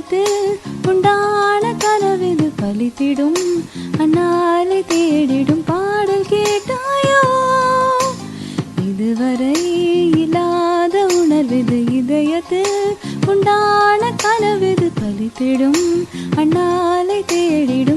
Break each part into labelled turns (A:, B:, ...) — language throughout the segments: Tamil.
A: காலத்தில் உண்டான கனவிது பலித்திடும். அந்நாளை தேடிடும் பாடல் கேட்டாயோ? இதுவரை இல்லாத உணர்விது இதயத்தில் உண்டான கனவிது பலித்திடும். அந்நாளை தேடிடும்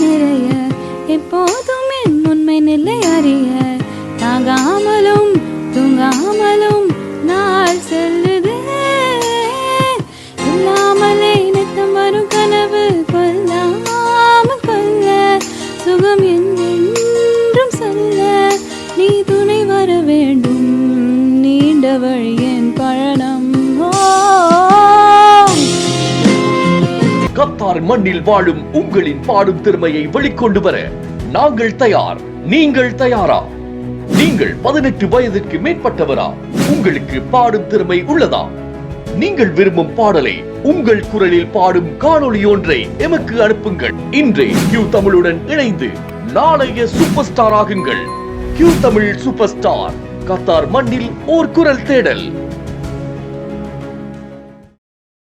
A: நிறைய. எப்போதும் என் உண்மை நிலை அறிய தாங்காமல்
B: கத்தார் மண்ணில் வாழும் உங்களின் பாடும் திறமையை வெளிக்கொண்டு வர நாங்கள் தயார். நீங்கள் தயாரா? நீங்கள் பதினெட்டு வயதிற்கு மேற்பட்டவரா? உங்களுக்கு பாடும் திறமை உள்ளதா? நீங்கள் விரும்பும் பாடலை உங்கள் குரலில் பாடும் காணொளி ஒன்றை எமக்கு அனுப்புங்கள். இன்றே கியூ தமிழுடன் இணைந்து நாளைய சூப்பர் ஸ்டார் ஆகுங்கள். Q Tamil super star Qatar மண்ணில் ஓர் குரல் தேடல்.